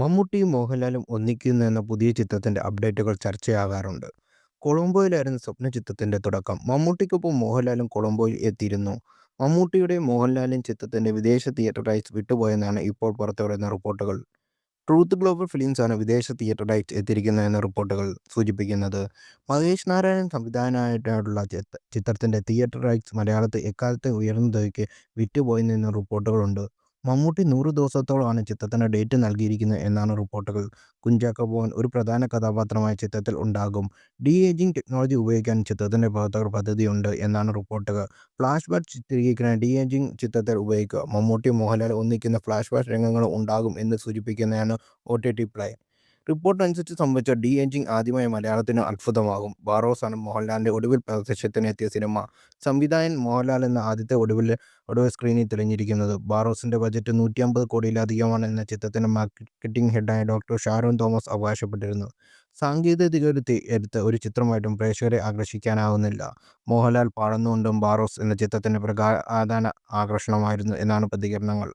മമ്മൂട്ടിയും മോഹൻലാലും ഒന്നിക്കുന്നു എന്ന പുതിയ ചിത്രത്തിന്റെ അപ്ഡേറ്റുകൾ ചർച്ചയാകാറുണ്ട്. കൊളംബോയിലായിരുന്നു സ്വപ്ന സ്വപ്നചിത്രത്തിന്റെ തുടക്കം. മമ്മൂട്ടിക്കൊപ്പം മോഹൻലാലും കൊളംബോയിൽ എത്തിയിരുന്നു. മമ്മൂട്ടിയുടെയും മോഹൻലാലിൻ ചിത്രത്തിന്റെ വിദേശ തിയേറ്റർ റൈറ്റ്സ് വിട്ടുപോയെന്നാണ് ഇപ്പോൾ പുറത്തുവരുന്ന റിപ്പോർട്ടുകൾ. ട്രൂത്ത് ഗ്ലോബൽ ഫിലിംസ് ആണ് വിദേശ തിയേറ്റർ റൈറ്റ്സ് എത്തിയിരിക്കുന്നതെന്ന റിപ്പോർട്ടുകൾ സൂചിപ്പിക്കുന്നത്. മഹേഷ് നാരായണൻ സംവിധാനമായിട്ടുള്ള ചിത്രത്തിന്റെ തിയേറ്റർ റൈറ്റ്സ് മലയാളത്തിൽ എക്കാലത്തെ ഉയർന്ന തുകയ്ക്ക് വിറ്റുപോയെന്നും റിപ്പോർട്ടുകളുണ്ട്. മമ്മൂട്ടി നൂറ് ദിവസത്തോളമാണ് ചിത്രത്തിന് ഡേറ്റ് നൽകിയിരിക്കുന്നത് എന്നാണ് റിപ്പോർട്ടുകൾ. കുഞ്ചാക്കോ ബോബൻ ഒരു പ്രധാന കഥാപാത്രമായി ചിത്രത്തിൽ ഉണ്ടാകും. ഡി ഏജിങ് ടെക്നോളജി ഉപയോഗിക്കാൻ ചിത്രത്തിന്റെ പ്രവർത്തകർ പദ്ധതിയുണ്ട് എന്നാണ് റിപ്പോർട്ടുകൾ. ഫ്ലാഷ് ബാക്ക് ചിത്രീകരിക്കാൻ ഡി ഏജിങ് ചിത്രത്തിൽ ഉപയോഗിക്കും. മമ്മൂട്ടിയും മോഹൻലാലും ഒന്നിക്കുന്ന ഫ്ലാഷ് ബാക്ക് രംഗങ്ങളും ഉണ്ടാകും എന്ന് സൂചിപ്പിക്കുകയാണ് ഒടിടി പ്ലേ. റിപ്പോർട്ടിനനുസരിച്ച് സംഭവിച്ച ഡി എൻജിങ് ആദ്യമായി മലയാളത്തിന് അത്ഭുതമാകും ബാറോസാണ് മോഹൻലാലിന്റെ ഒടുവിൽ പ്രദർശനത്തിനെത്തിയ സിനിമ. സംവിധായകൻ മോഹൻലാൽ എന്ന ആദ്യത്തെ ഒടുവിൽ ഒടുവിൽ സ്ക്രീനിൽ തെളിഞ്ഞിരിക്കുന്നത്. ബാറോസിന്റെ ബജറ്റ് നൂറ്റി അമ്പത് കോടിയിലധികമാണ് എന്ന ചിത്രത്തിന്റെ മാർക്കറ്റിംഗ് ഹെഡായ ഡോക്ടർ ഷാരോൺ തോമസ് അവകാശപ്പെട്ടിരുന്നു. സാങ്കേതികവിദ്യയെടുത്ത് ഒരു ചിത്രമായിട്ടും പ്രേക്ഷകരെ ആകർഷിക്കാനാവുന്നില്ല മോഹൻലാൽ പാടുന്നുകൊണ്ടും ബാറോസ് എന്ന ചിത്രത്തിന്റെ പ്രധാന ആകർഷണമായിരുന്നു എന്നാണ് പ്രതികരണങ്ങൾ.